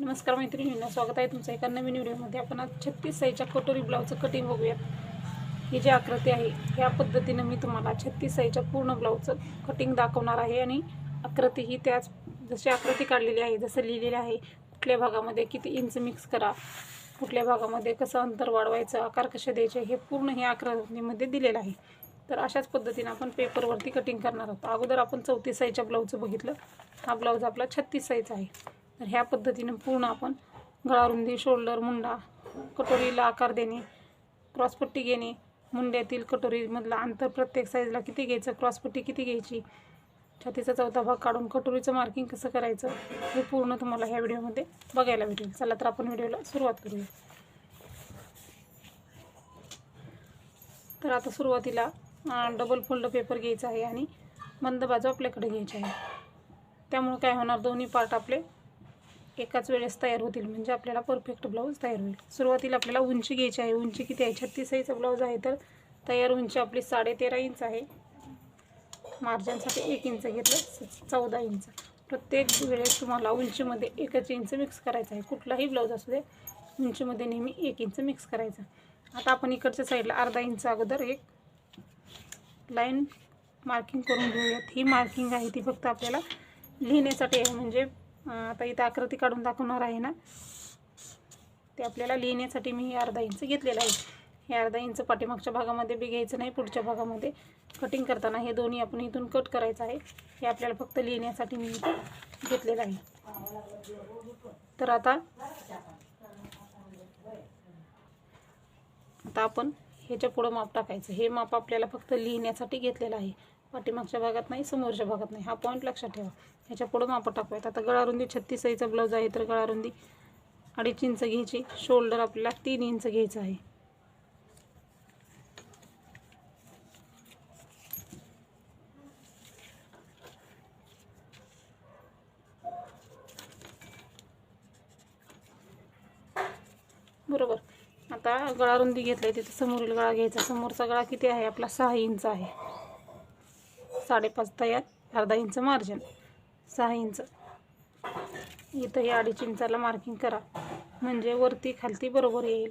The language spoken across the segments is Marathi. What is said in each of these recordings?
नमस्कार मैत्रिणींना स्वागत आहे तुमचं एका नवीन व्हिडिओमध्ये. आपण आज छत्तीस साईजच्या कटोरी ब्लाऊजचं कटिंग बघूयात. ही जी आकृती आहे ह्या पद्धतीनं मी तुम्हाला छत्तीस साईजच्या पूर्ण ब्लाऊजचं कटिंग दाखवणार आहे आणि आकृती ही त्याच जशी आकृती काढलेली आहे जसं लिहिलेली आहे कुठल्या भागामध्ये किती इंच मिक्स करा कुठल्या भागामध्ये कसं अंतर वाढवायचं आकार कसे द्यायचे हे पूर्ण हे आकृतीमध्ये दिलेलं आहे. तर अशाच पद्धतीने आपण पेपरवरती कटिंग करणार आहोत. अगोदर आपण चौतीस साईजच्या ब्लाऊजचं बघितलं. हा ब्लाऊज आपला छत्तीस साईज आहे. तर ह्या पद्धतीनं पूर्ण आपण गळारुंदी शोल्डर मुंडा कटोरीला आकार देणे क्रॉसपट्टी घेणे. मुंड्यातील कटोरीमधला अंतर प्रत्येक साईजला किती घ्यायचं क्रॉसपट्टी किती घ्यायची छातीचा चौथा भाग काढून कटोरीचं मार्किंग कसं करायचं हे पूर्ण तुम्हाला ह्या व्हिडिओमध्ये बघायला भेटेल. चला तर आपण व्हिडिओला सुरुवात करूया. तर आता सुरुवातीला डबल फोल्ड पेपर घ्यायचा आहे आणि मंद बाजू आपल्याकडे घ्यायची आहे. त्यामुळे काय होणार? दोन्ही पार्ट आपले एकाच वेळेस तयार होतील. म्हणजे आपल्याला परफेक्ट ब्लाऊज तयार होईल. सुरुवातीला आपल्याला उंची घ्यायची आहे. उंची किती आहे? छत्तीस आईचा ब्लाऊज आहे तर तयार उंची आपली साडेतेरा इंच आहे. मार्जिनसाठी एक इंच घेतलं चौदा इंच. प्रत्येक वेळेस तुम्हाला उंचीमध्ये एकच इंच मिक्स करायचं आहे. कुठलाही ब्लाऊज असू दे उंचीमध्ये नेहमी एक इंच मिक्स करायचं. आता आपण इकडच्या साईडला अर्धा इंच अगोदर एक लाईन मार्किंग करून घेऊयात. ही मार्किंग आहे ती फक्त आपल्याला लिहिण्यासाठी आहे. म्हणजे आता इथं आकृती काढून दाखवणार आहे ना. ते आपल्याला लिहिण्यासाठी मी हे अर्धा इंच घेतलेलं आहे. हे अर्धा इंच पाठीमागच्या भागामध्ये बी घ्यायचं नाही पुढच्या भागामध्ये. कटिंग करताना हे दोन्ही आपण इथून कट करायचं आहे. हे आपल्याला फक्त लिहिण्यासाठी मी इथं घेतलेलं आहे. तर आता आता आपण ह्याच्या पुढं माप टाकायचं. हे माप आपल्याला फक्त लिहिण्यासाठी घेतलेलं आहे. पाठीमागच्या भागात नाही समोरच्या भागात नाही. हा पॉईंट लक्षात ठेवा. ह्याच्या पुढं माप टाकूयात. आता गळारुंदी छत्तीस साईजचा ब्लाऊज आहे तर गळारुंदी अडीच इंच घ्यायची. शोल्डर आपल्याला तीन इंच घ्यायचं आहे. बरोबर. आता गळारुंदी घेतली तिथे समोरील गळा घ्यायचा. समोरचा गळा किती आहे? आपला सहा इंच आहे. साडेपाच तयार अर्धा इंच मार्जिन सहा इंच. इथं हे अडीच इंचाला मार्किंग करा. म्हणजे वरती खालती बरोबर येईल.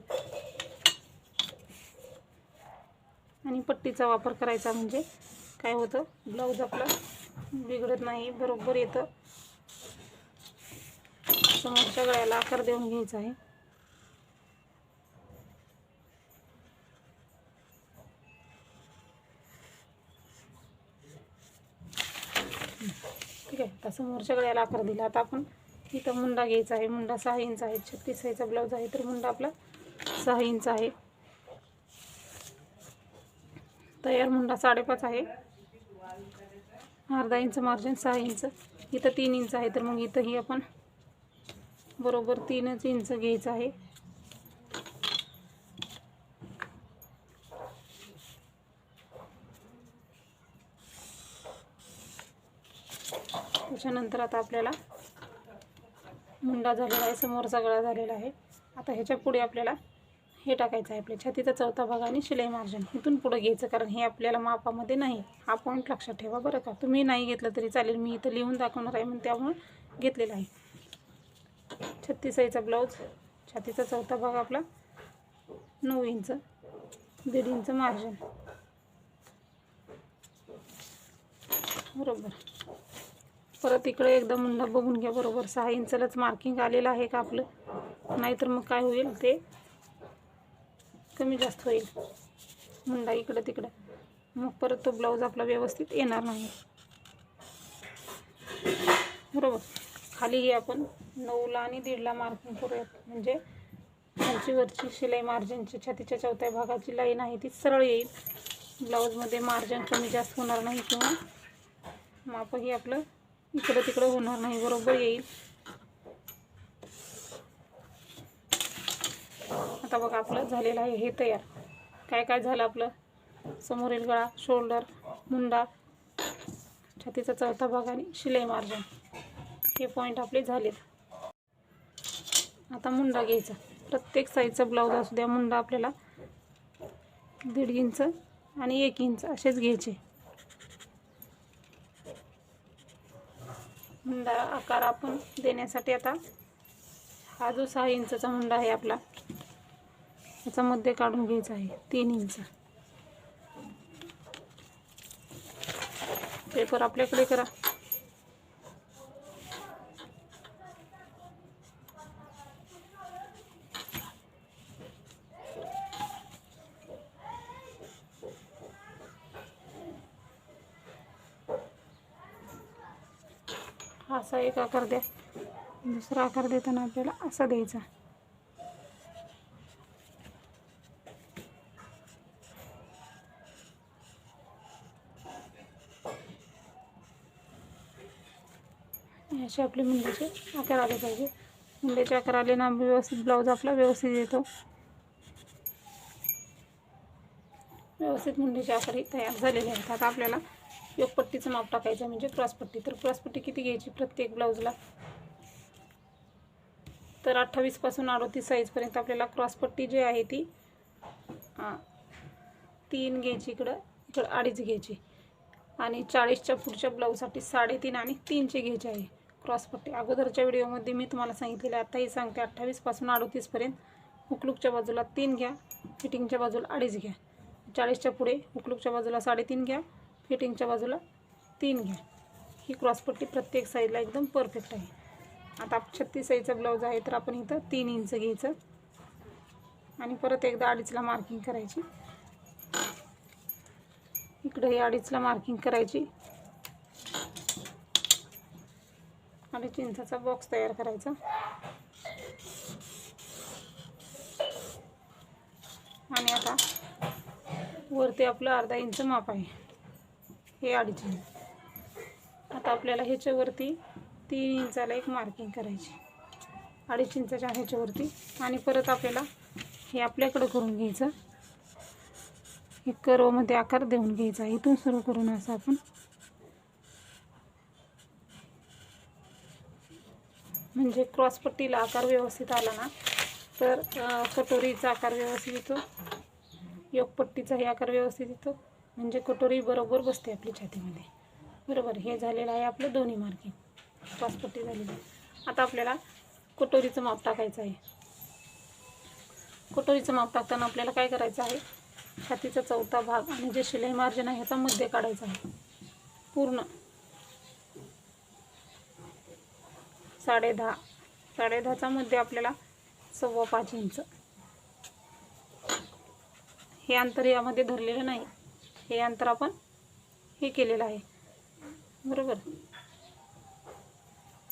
आणि पट्टीचा वापर करायचा म्हणजे काय होतं? ब्लाऊज आपला बिघडत नाही बरोबर येतं. समोरच्या गळ्याला आकार देऊन घ्यायचा आहे. ठीक आहे आता समोरच्या गळ्याला आकार दिला. आता आपण इथं मुंडा घ्यायचा आहे मुंडा सहा इंच आहे छत्तीस साईजचा ब्लाऊज आहे तर मुंडा आपला सहा इंच आहे. तयार मुंडा साडेपाच आहे. अर्धा इंच मार्जिन सहा इंच. इथं तीन इंच आहे तर मग इथंही आपण बरोबर तीनच इंच घ्यायचं आहे. त्याच्यानंतर आता आपल्याला मुंडा झालेला आहे समोरचा गळा झालेला आहे. आता ह्याच्या पुढे आपल्याला हे टाकायचं आहे आपल्या छातीचा चौथा भाग आणि शिलाई मार्जिन. इथून पुढं घ्यायचं कारण हे आपल्याला मापामध्ये नाही. हा पॉईंट लक्षात ठेवा बरं का. तुम्ही नाही घेतलं तरी चालेल. मी इथं लिहून दाखवणार आहे म्हणून त्यामुळे घेतलेलं आहे. छत्तीस आईचा ब्लाऊज छातीचा चौथा भाग आपला नऊ इंच दीड इंच मार्जिन. बरोबर. परत इकडे एकदा मुंडा बघून घ्या बरोबर. सहा इंचलाच मार्किंग आलेलं आहे का आपलं? नाहीतर मग काय होईल ते? कमी जास्त होईल. मुंडा इकडं तिकडं. मग परत तो ब्लाऊज आपला व्यवस्थित येणार नाही. बरोबर. खालीही आपण नऊला आणि दीडला मार्किंग करूयात. म्हणजे खालची वरची शिलाई मार्जिनची छातीच्या चौथ्या भागाची लाईन आहे ती सरळ येईल. ब्लाऊजमध्ये मार्जिन कमी जास्त होणार नाही किंवा मापही आपलं इकडं तिकडं होणार नाही बरोबर येईल. आता बघा आपलं झालेलं आहे हे तयार. काय काय झालं आपलं? समोरील गळा शोल्डर मुंडा. छातीचा चौथा भाग आणि शिलाई मार्जन हे पॉईंट आपले झालेत. आता मुंडा घ्यायचा. प्रत्येक साईजचा ब्लाऊज असू द्या मुंडा आपल्याला दीड इंच आणि एक इंच असेच घ्यायचे. हुंडा आकार आपण देण्यासाठी आता हा जो सहा इंचाचा हुंडा आहे आपला याचा मध्ये काढून घ्यायचा आहे तीन इंच. पेपर आपल्याकडे करा हा असा एक आकार द्या? दुसरा आकार देताना आपल्याला असा द्यायचा. असे आपले मुंड्याचे आकार आले पाहिजे. मुंड्याचे आकार आले ना व्यवस्थित ब्लाऊज आपला व्यवस्थित येतो. व्यवस्थित मुंड्याचे आकार तयार झालेले आहेत आता आपल्याला. योगपट्टीचं माप टाकायचं म्हणजे क्रॉसपट्टी. तर क्रॉसपट्टी किती घ्यायची प्रत्येक ब्लाऊजला? तर अठ्ठावीसपासून अडोतीस साईजपर्यंत आपल्याला क्रॉसपट्टी जी आहे ती तीन घ्यायची इकडं इकडं अडीच घ्यायची. आणि चाळीसच्या पुढच्या ब्लाऊजसाठी साडेतीन आणि तीनचे घ्यायची आहे क्रॉसपट्टी. अगोदरच्या व्हिडिओमध्ये मी तुम्हाला सांगितलेलं आत्ताही सांगते अठ्ठावीसपासून अडतीसपर्यंत हुकलूकच्या बाजूला तीन घ्या फिटिंगच्या बाजूला अडीच घ्या. चाळीसच्या पुढे हुकलुकच्या बाजूला साडेतीन घ्या फिटिंगच्या बाजूला तीन घ्या. ही क्रॉसपट्टी प्रत्येक साईडला एकदम परफेक्ट आहे. आता छत्तीस साईजचा ब्लाऊज आहे तर आपण इथं तीन इंच घ्यायचं. आणि परत एकदा अडीचला मार्किंग करायची. इकडे अडीचला मार्किंग करायची. अडीच इंचाचा बॉक्स तयार करायचा. आणि आता वरती आपलं अर्धा इंच माप आहे. हे अडीच इंच आता आपल्याला ह्याच्यावरती तीन इंचाला एक मार्किंग करायची. अडीच इंचाच्या ह्याच्यावरती. आणि परत आपल्याला हे आपल्याकडं करून घ्यायचं. हे कर्वमध्ये आकार देऊन घ्यायचा. इथून सुरू करून असं आपण. म्हणजे क्रॉसपट्टीला आकार व्यवस्थित आला ना तर कटोरीचा आकार व्यवस्थित येतो. योगपट्टीचाही आकार व्यवस्थित येतो. म्हणजे कटोरी बरोबर बसते आपली छातीमध्ये. बरोबर हे झालेलं आहे आपलं दोन्ही मार्किंग क्रॉसपट्टी झालेली आहे. आता आपल्याला कटोरीचं माप टाकायचं आहे. कटोरीचं माप टाकताना आपल्याला काय करायचं आहे? छातीचा चौथा भाग आणि जे शिलाई मार्जिन आहे ह्याचा मध्ये काढायचा आहे. पूर्ण. साडे दहा. साडे दहाचा मध्ये आपल्याला सव्वा पाच इंच. हे अंतर यामध्ये धरलेलं नाही. हे अंतर आपण हे केलेलं आहे. बरोबर?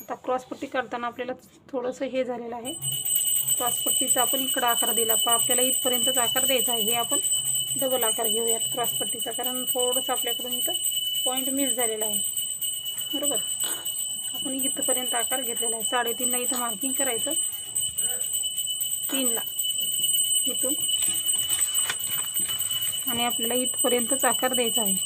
आता क्रॉसपट्टी काढताना आपल्याला थोडंसं हे झालेलं आहे. क्रॉसपट्टीचा आपण इकडं आकार दिला. पण आपल्याला इथपर्यंतच आकार द्यायचा आहे. हे आपण डबल आकार घेऊयात क्रॉसपट्टीचा कारण थोडंसं आपल्याकडून इथं पॉईंट मिस झालेला आहे. बरोबर? आपण इथंपर्यंत आकार घेतलेला आहे. साडेतीनला इथं मार्किंग करायचं. तीनला. इथून आणि आपल्याला इथपर्यंतच आकार द्यायचा आहे.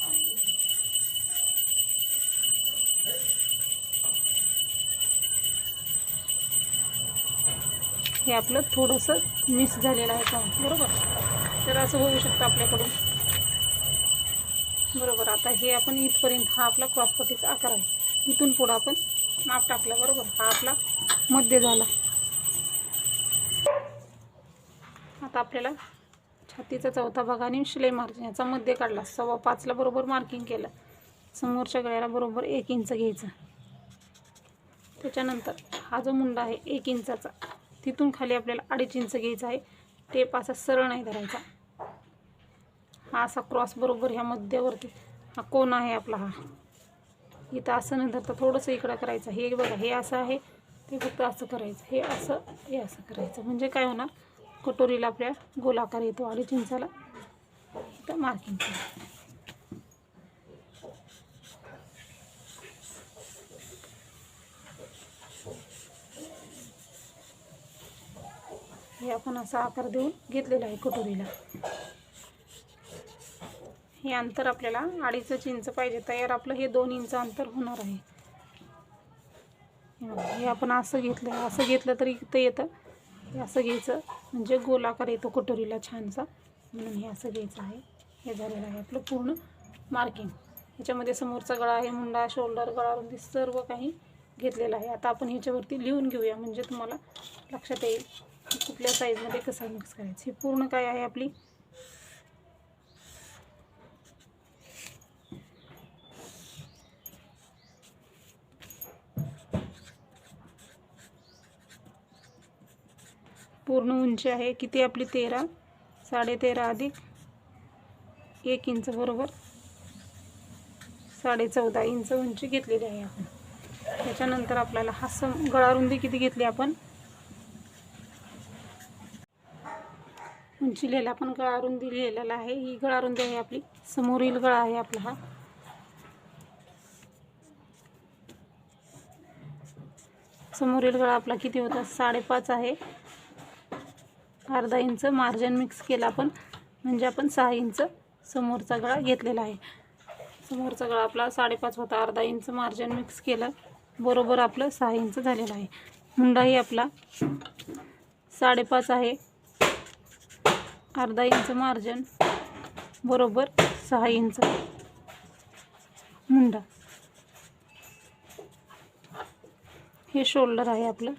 हे आपलं थोडंसं मिस झालेलं आहे काम बरोबर? तर असं होऊ शकतं आपल्याकडून. बरोबर आता हे आपण इथपर्यंत हा आपला क्रॉसपट्टीचा आकार आहे. इथून पुढं आपण माप टाकला बरोबर? हा आपला मध्य झाला. आता आपल्याला छातीचा चौथा भाग आणि शिलाई मार्जिन याचा मध्य काढला. सव्वा पाचला बरोबर मार्किंग केलं. समोरच्या गळ्याला बरोबर एक इंच घ्यायचं. त्याच्यानंतर हा जो मुंडा आहे एक इंचाचा तिथून खाली आपल्याला अडीच इंच घ्यायचा आहे. टेप असा सरळ नाही धरायचा. हा असा क्रॉस बरोबर ह्या मध्यावरती हा कोण आहे आपला हा. इथं असं न धरता थोडंसं इकडं करायचं. हे बघा हे असं आहे. ते फक्त असं करायचं. हे असं हे असं करायचं. म्हणजे काय होणार? कटोरीला आपल्या गोलाकार येतो अडीच इंचाला इथं मार्किंग करायचं हे आपण असा आकार देऊन घेतलेला आहे कटोरीला. हे अंतर आपल्याला अडीच इंच पाहिजे. तयार आपलं हे दोन इंच अंतर होणार आहे. हे आपण असं घेतलं असं घेतलं तरी इथं येतं. हे असं घ्यायचं. म्हणजे गोलाकार येतो कटोरीला छानसा. म्हणून हे असं घ्यायचं आहे. हे झालेलं आहे आपलं पूर्ण मार्किंग ह्याच्यामध्ये समोरचा गळा आहे मुंडा शोल्डर गळारुंदी सर्व काही घेतलेलं आहे. आता आपण ह्याच्यावरती लिहून घेऊया. म्हणजे तुम्हाला लक्षात येईल कुठल्या साईजमध्ये कसा मिक्स करायचं. हे पूर्ण काय आहे आपली पूर्ण उंची आहे. किती आपली? तेरा. साडेतेरा अधिक एक इंच बरोबर. साडे चौदा इंच उंची घेतलेली आहे आपण. त्याच्यानंतर आपल्याला हा सम गळारुंदी किती घेतली आपण? उंची लिहिला आपण गळारुंदी लिहिलेला आहे. ही गळारुंदी आहे आपली. समोरील गळा आहे आपला हा. समोरील गळा आपला किती होता? साडेपाच आहे. अर्धा इंच मार्जिन मिक्स केला आपण. म्हणजे आपण सहा इंच समोरचा गळा घेतलेला आहे. समोरचा गळा आपला साडेपाच होता. अर्धा इंच मार्जिन मिक्स केलं. बरोबर आपलं सहा इंच झालेलं आहे. मुंडाही आपला साडेपाच आहे. अर्धा इंच मार्जिन बरोबर सहा इंच. मुंडा हे शोल्डर आहे आपलं.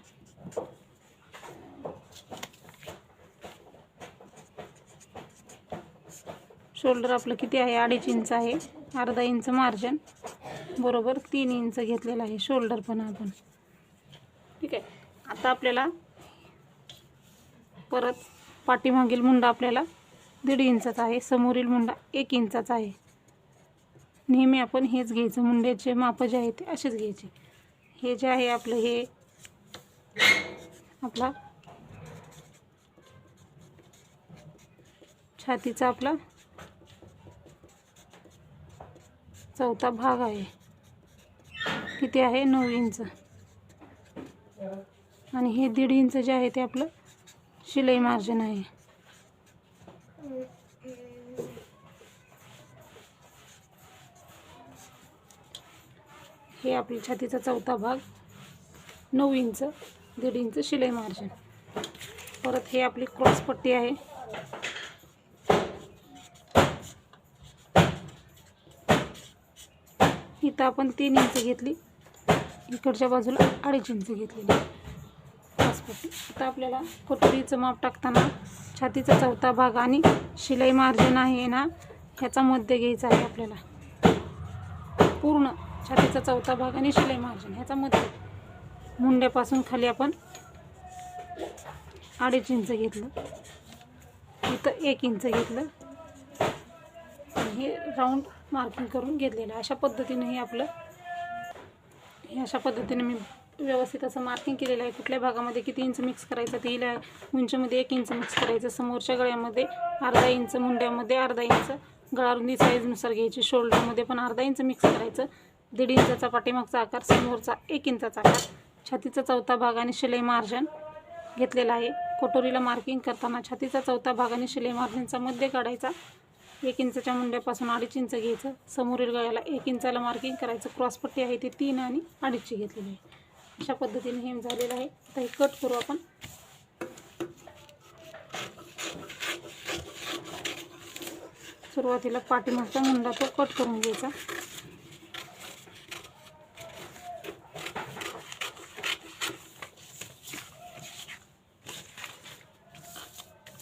शोल्डर आपलं किती आहे? अडीच इंच आहे. अर्धा इंच मार्जिन बरोबर? तीन इंच घेतलेलं आहे शोल्डर पण आपण. ठीक आहे. आता आपल्याला परत पाठीमागील मुंडा आपल्याला दीड इंचाचा आहे. समोरील मुंडा एक इंचाचा आहे. नेहमी आपण हेच घ्यायचं. मुंड्याचे माप जे आहे ते असेच घ्यायचे. हे जे आहे आपलं हे आपला छातीचा आपला चौथा भाग आहे. किती आहे? नऊ इंच. आणि हे दीड इंच जे आहे ते आपलं शिलाई मार्जिन आहे. हे आपली छातीचा चौथा भाग. नऊ इंच दीड इंच शिलाई मार्जिन परत हे आपली क्रॉस पट्टी आहे. इथं आपण तीन इंच घेतली. इकडच्या बाजूला अडीच इंच घेतलेली. पासपोटी आता आपल्याला कोटरीचं माप टाकताना छातीचा चौथा भाग आणि शिलाई मार्जिन आहे ना ह्याचा मध्य घ्यायचा आहे आपल्याला. पूर्ण छातीचा चौथा भाग आणि शिलाई मार्जिन ह्याचा मध्य. मुंड्यापासून खाली आपण अडीच इंच घेतलं. इथं एक इंच घेतलं. हे राऊंड मार्किंग करून घेतलेलं आहे. अशा पद्धतीने हे आपलं हे अशा पद्धतीने मी व्यवस्थित असं मार्किंग केलेलं आहे. कुठल्या भागामध्ये किती इंच मिक्स करायचं ते लिहिलं आहे उंचीमध्ये एक इंच मिक्स करायचं समोरच्या गळ्यामध्ये अर्धा इंच मुंड्यामध्ये अर्धा इंच गळारुंदी साईजनुसार घ्यायची शोल्डरमध्ये पण अर्धा इंच मिक्स करायचं. दीड इंचाचा पाठीमागचा आकार समोरचा एक इंचाचा आकार. छातीचा चौथा भाग आणि शिलाई मार्जन घेतलेला आहे. कटोरीला मार्किंग करताना छातीचा चौथा भाग आणि शिलाई मार्जिनचा मध्य काढायचा. एक इंचाच्या मुंड्यापासून अडीच इंच घ्यायचं. समोरील गळ्याला एक इंचाला मार्किंग करायचं. क्रॉसपट्टी आहे ती तीन आणि अडीचची घेतलेली आहे. अशा पद्धतीने हेम झालेलं आहे. आता हे कट करू आपण. सुरुवातीला पाठीमागचा मुंडा तो कट करून घ्यायचा.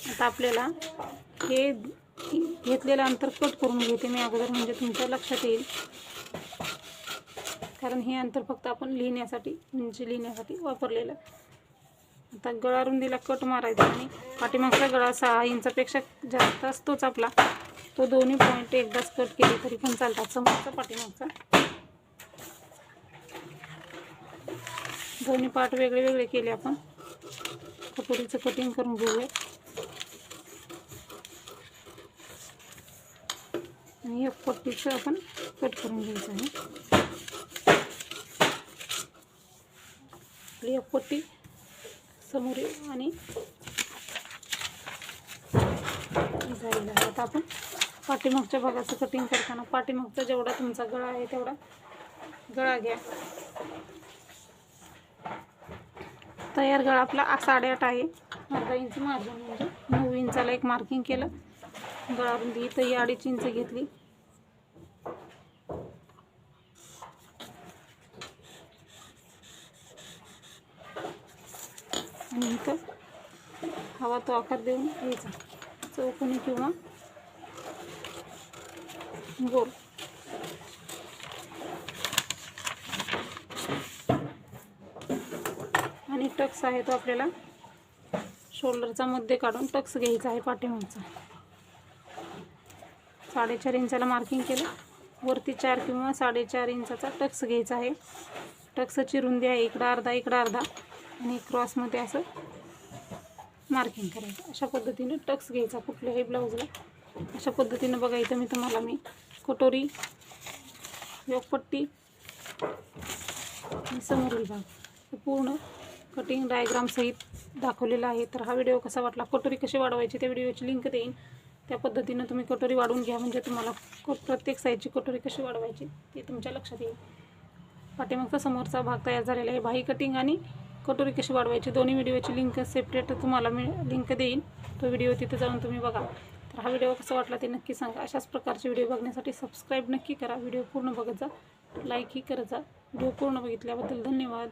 आता आपल्याला हे घेतलेलं अंतर कट करून घेते मी अगोदर म्हणजे तुमच्या लक्षात येईल. कारण हे अंतर फक्त आपण लिहिण्यासाठी म्हणजे लिहिण्यासाठी वापरलेलं. आता गळा रुंदीला कट मारायचा आणि पाठीमागचा गळा सहा इंचापेक्षा जास्त असतोच आपला. तो दोन्ही पॉईंट एकदाच कट केले तरी पण चालतात. समोरचा पाठीमागचा. दोन्ही पार्ट वेगळे वेगळे केले आपण. कटोरीचं कटिंग करून घेऊया आणि एक पट्टीचं आपण कट करून घ्यायचं आहे. एक पट्टी समोर आणि जायला आहे. आता आपण पाठीमागच्या भागाचं कटिंग करताना पाठीमागचा जेवढा तुमचा गळा आहे तेवढा गळा घ्या. तयार गळा आपला साडेआठ आहे. अर्धा इंच मार्जिन म्हणजे नऊ इंचाला एक मार्किंग केलं. गळा रुंदी तर ही अडीच इंच घेतली इथं हवा तो आकार देऊन घ्यायचा. चौकोनी किंवा गोल. आणि टक्स आहे तो आपल्याला शोल्डरचा मध्ये काढून टक्स घ्यायचा आहे पाठीमागचा. साडेचार इंचाला मार्किंग केलं. वरती चार किंवा साडेचार इंचाचा टक्स घ्यायचा आहे. टक्सची रुंदी आहे इकडं अर्धा इकडं अर्धा. आणि क्रॉसमध्ये असं मार्किंग करायचं. अशा पद्धतीनं टक्स घ्यायचा कुठल्याही ब्लाऊजला अशा पद्धतीनं बघा इथं मी तुम्हाला मी कटोरी योगपट्टी आणि समोरील भाग पूर्ण कटिंग डायग्रामसहित दाखवलेला आहे. तर हा व्हिडिओ कसा वाटला कटोरी कशी वाढवायची त्या व्हिडिओची लिंक देईन. त्या पद्धतीनं तुम्ही कटोरी वाढवून घ्या म्हणजे तुम्हाला प्रत्येक साईजची कटोरी कशी वाढवायची ते तुमच्या लक्षात येईल. पाठीमागचा समोरचा भाग तयार झालेला आहे. बाही कटिंग आणि कटोरी कशी वाढवायची दोन्ही व्हिडिओची लिंक सेपरेट तुम्हाला मी लिंक देईन. तो व्हिडिओ तिथे जाऊन तुम्ही बघा. तर हा व्हिडिओ कसा वाटला ते नक्की सांगा. अशाच प्रकारचे व्हिडिओ बघण्यासाठी सबस्क्राईब नक्की करा. व्हिडिओ पूर्ण बघत जा. लाईकही करत जा. व्हिडिओ पूर्ण बघितल्याबद्दल धन्यवाद.